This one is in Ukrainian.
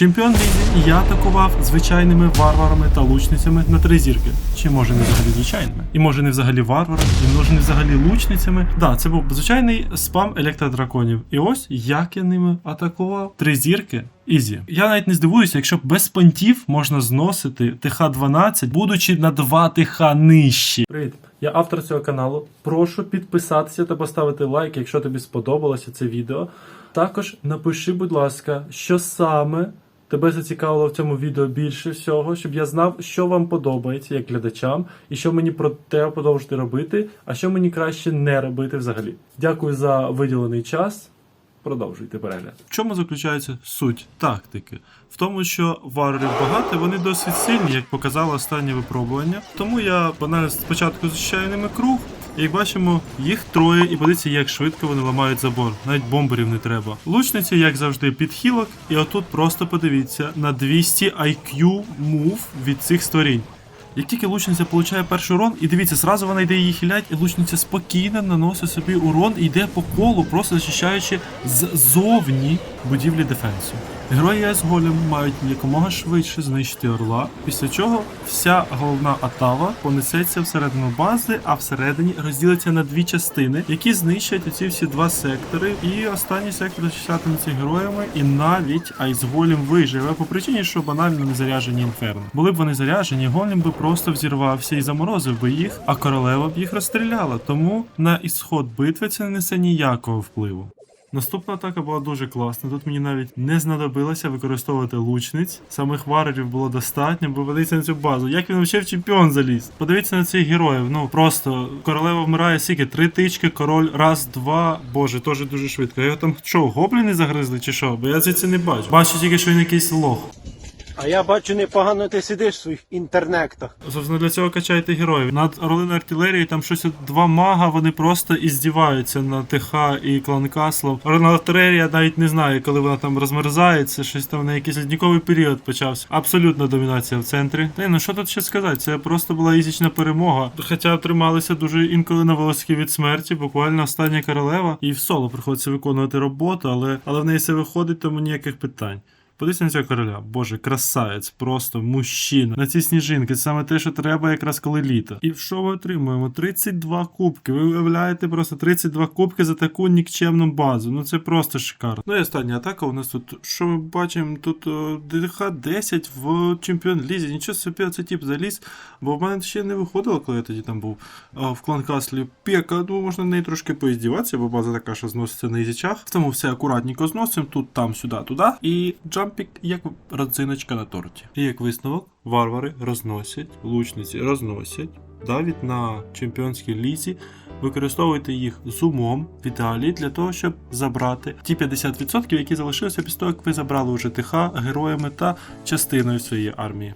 Чемпіон лізі я атакував звичайними варварами та лучницями на три зірки. Чи може не взагалі звичайними? І може не взагалі варварами, і може не взагалі лучницями. Да, це був звичайний спам електродраконів. І ось як я ними атакував. Три зірки. Ізі. Я навіть не здивуюся, якщо без понтів можна зносити ТХ-12, будучи на 2 ТХ нижче. Привіт, я автор цього каналу. Прошу підписатися та поставити лайк, якщо тобі сподобалося це відео. Також напиши, будь ласка, що саме тебе зацікавило в цьому відео більше всього, щоб я знав, що вам подобається як глядачам, і що мені про те продовжити робити, а що мені краще не робити взагалі. Дякую за виділений час. Продовжуйте перегляд. В чому заключається суть тактики? В тому, що варварів багато, вони досить сильні, як показало останнє випробування. Тому я банально спочатку зачищаю ними круг. Як бачимо, їх троє, і подивіться, як швидко вони ламають забор. Навіть бомберів не треба. Лучниці, як завжди, підхілок, і отут просто подивіться на 200 IQ мув від цих створінь. Як тільки лучниця получає перший урон, і дивіться, зразу вона йде її хилять, і лучниця спокійно наносить собі урон і йде по колу, просто зачищаючи ззовні будівлі дефенсу. Герої АС Голем мають якомога швидше знищити орла, після чого вся головна атава понесеться всередину бази, а всередині розділиться на дві частини, які знищать оці всі два сектори. І останній сектор зачищатиметься героями, і навіть Айс Голем виживе по причині, що банально не заряжені інферно. Були б вони заряжені, голем би просто взірвався і заморозив би їх, а королева б їх розстріляла. Тому на ісход битви це не несе ніякого впливу. Наступна атака була дуже класна. Тут мені навіть не знадобилося використовувати лучниць. Самих варерів було достатньо, бо подивіться на цю базу. Як він вчив чемпіон заліз? Подивіться на цих героїв. Ну просто королева вмирає скільки? Три тички, король, раз, два. Боже, теж дуже швидко. Його там що, гобліни загризли чи що? Бо я звідси не бачу. Бачу тільки, що він якийсь лох. А я бачу, непогано ти сидиш в своїх інтернектах. Собственно, для цього качайте героїв. Над орлиною артилерією там щось два мага, вони просто іздіваються на ТХ і клан Каслов. Орлина артилерія навіть не знаю, коли вона там розмерзається, щось там на якийсь ледниковий період почався. Абсолютна домінація в центрі. Та й ну що тут ще сказати? Це просто була ізічна перемога. Хоча трималися дуже інколи на волоски від смерті, буквально остання королева. І в соло приходиться виконувати роботу, але, але в неї все виходить, тому ніяких питань. Подивіться на цього короля. Боже, красавець, просто мужчина. На ці сніжинки, це саме те, що треба якраз коли літо. І що ми отримуємо? 32 кубки. Ви уявляєте просто 32 кубки за таку нікчемну базу. Ну це просто шикарно. Ну і остання атака у нас тут. Що ми бачимо? Тут ДХ 10 в чемпіон лізі. Нічого собі це тип заліз. Бо в мене ще не виходило, коли я тоді там був а, в клан Каслі. Пека, ну можна на неї трошки поіздіватися, бо база така, що зноситься на ізічах. Тому все акуратненько зносимо. Тут, там, сюди, туди. І джампік як родзиночка на торті. І як висновок, варвари розносять, лучниці розносять. Навіть на чемпіонській лізі використовуйте їх з умом в ідеалі для того, щоб забрати ті 50%, які залишилися після того, як ви забрали уже ТХ героями та частиною своєї армії.